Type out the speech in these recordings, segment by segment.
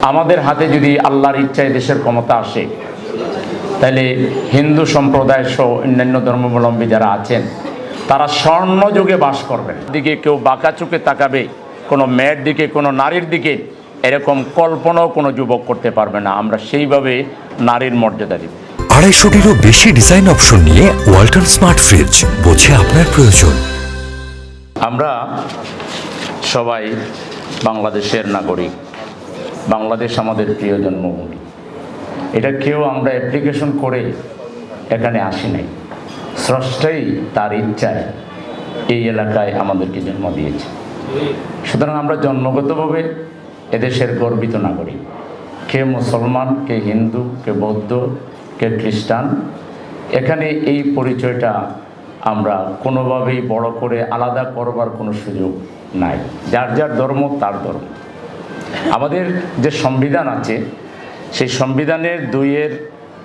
আমাদের হাতে যদি আল্লাহর ইচ্ছায় দেশের ক্ষমতা আসে তাহলে হিন্দু সম্প্রদায় সহ অন্যান্য ধর্মাবলম্বী যারা আছেন তারা স্বর্ণ যুগে বাস করবেন। দিকে কেউ বাঁকা চোখে তাকাবে কোনো মেয়ের দিকে কোনো নারীর দিকে এরকম কল্পনাও কোনো যুবক করতে পারবে না। আমরা সেইভাবে নারীর মর্যাদা দিব আড়াইশোটিরও বেশি ডিজাইন অপশন নিয়ে ওয়ালটন স্মার্ট ফ্রিজ বোঝে আপনার প্রয়োজন। আমরা সবাই বাংলাদেশের নাগরিক। বাংলাদেশ আমাদের প্রিয় জন্মভূমি। এটা কেউ আমরা অ্যাপ্লিকেশন করে এখানে আসি নাই। স্রষ্টাই তার ইচ্ছায় এই এলাকায় আমাদেরকে জন্ম দিয়েছে। সুতরাং আমরা জন্মগতভাবে এদেশের গর্বিত নাগরিক। কে মুসলমান, কে হিন্দু, কে বৌদ্ধ, কে খ্রিস্টান, এখানে এই পরিচয়টা আমরা কোনোভাবেই বড় করে আলাদা করবার কোনো সুযোগ নাই। যার যার ধর্ম, তার ধর্ম। আমাদের যে সংবিধান আছে, সেই সংবিধানের দুইয়ের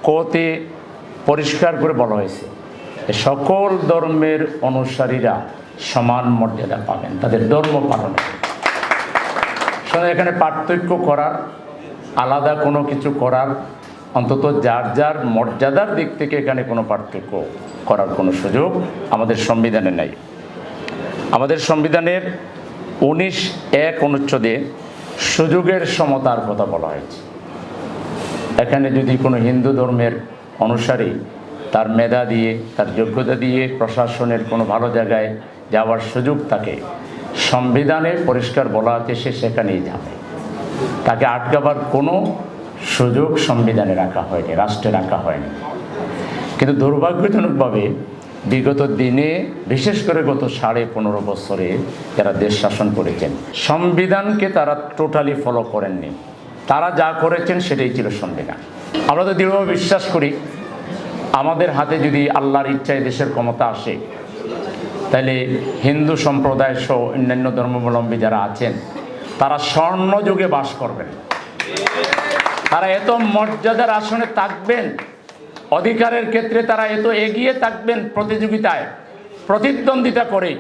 কতে পরিষ্কার করে বলা হয়েছে সকল ধর্মের অনুসারীরা সমান মর্যাদা পাবেন, তাদের ধর্ম পালনে। সুতরাং এখানে পার্থক্য করার, আলাদা কোনো কিছু করার, অন্তত যার যার মর্যাদার দিক থেকে এখানে কোনো পার্থক্য করার কোনো সুযোগ আমাদের সংবিধানে নেই। আমাদের সংবিধানের উনিশ এক অনুচ্ছেদে সুযোগের সমতার কথা বলা হয়েছে। এখানে যদি কোনো হিন্দু ধর্মের অনুসারী তার মেধা দিয়ে, তার যোগ্যতা দিয়ে প্রশাসনের কোনো ভালো জায়গায় যাওয়ার সুযোগ থাকে সংবিধানে পরিষ্কার বলা আছে, সে সেখানেই যাবে। তাকে আটকাবার কোনো সুযোগ সংবিধানে রাখা হয়নি, রাষ্ট্রে রাখা হয়নি। কিন্তু দুর্ভাগ্যজনকভাবে বিগত দিনে, বিশেষ করে গত সাড়ে পনেরো বছরে, যারা দেশ শাসন করেছেন, সংবিধানকে তারা টোটালি ফলো করেননি। তারা যা করেছেন সেটাই ছিল সংবিধান। আমরা তো দৃঢ়ভাবে বিশ্বাস করি, আমাদের হাতে যদি আল্লাহর ইচ্ছায় দেশের ক্ষমতা আসে, তাহলে হিন্দু সম্প্রদায় সহ অন্যান্য ধর্মাবলম্বী যারা আছেন, তারা স্বর্ণ যুগে বাস করবেন। তারা এত মর্যাদার আসনে থাকবেন অধিকারের ক্ষেত্রে তারা এত এগিয়ে থাকবেন প্রতিযোগিতায়, প্রতিদ্বন্দ্বিতা করে,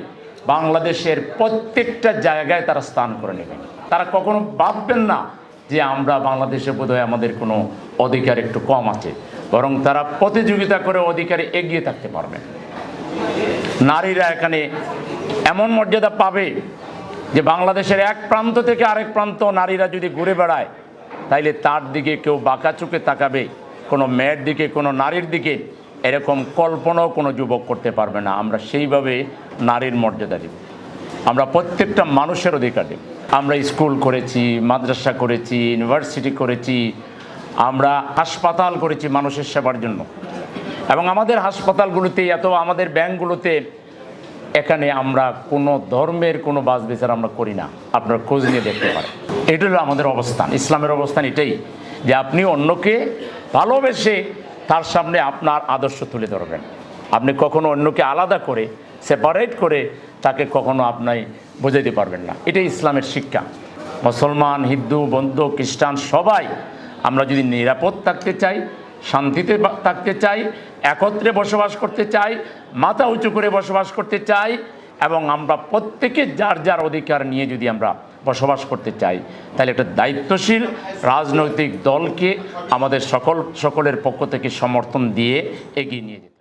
বাংলাদেশের প্রত্যেকটা জায়গায় তারা স্থান করে নেবেন। তারা কখনো ভাববেন না যে আমরা বাংলাদেশে বোধহয় আমাদের কোনো অধিকার একটু কম আছে, বরং তারা প্রতিযোগিতা করে অধিকারে এগিয়ে থাকতে পারবেন নারীরা এখানে এমন মর্যাদা পাবে যে বাংলাদেশের এক প্রান্ত থেকে আরেক প্রান্ত নারীরা যদি ঘুরে বেড়ায়, তাইলে তার দিকে কেউ বাঁকা চোখে তাকাবে। কোনো মেয়ের দিকে, কোনো নারীর দিকে এরকম কল্পনাও কোনো যুবক করতে পারবে না। আমরা সেইভাবে নারীর মর্যাদা দিব আমরা প্রত্যেকটা মানুষের অধিকার দিব আমরা স্কুল করেছি, মাদ্রাসা করেছি, ইউনিভার্সিটি করেছি, আমরা হাসপাতাল করেছি মানুষের সেবার জন্য। এবং আমাদের হাসপাতালগুলোতে এত আমাদের ব্যাংকগুলোতে এখানে আমরা কোনো ধর্মের কোনো বাস বিচার আমরা করি না। আপনার খোঁজ নিয়ে দেখতে পারেন। এটা হলো আমাদের অবস্থান। ইসলামের অবস্থান এটাই যে আপনি অন্যকে ভালোবেসে তার সামনে আপনার আদর্শ তুলে ধরবেন। আপনি কখনো অন্যকে আলাদা করে সেপারেট করে তাকে কখনো আপনি বোঝাইতে পারবেন না। এটাই ইসলামের শিক্ষা। মুসলমান, হিন্দু, বৌদ্ধ, খ্রিস্টান সবাই আমরা যদি নিরাপদ থাকতে চাই, শান্তিতে থাকতে চাই, একত্রে বসবাস করতে চাই, মাথা উঁচু করে বসবাস করতে চাই, এবং আমরা প্রত্যেকে যার যার অধিকার নিয়ে যদি আমরা বসবাস করতে চাই তাহলে একটা দায়িত্বশীল রাজনৈতিক দলকে আমাদের সকল, সকলের পক্ষ থেকে সমর্থন দিয়ে এগিয়ে নিয়ে যেতে।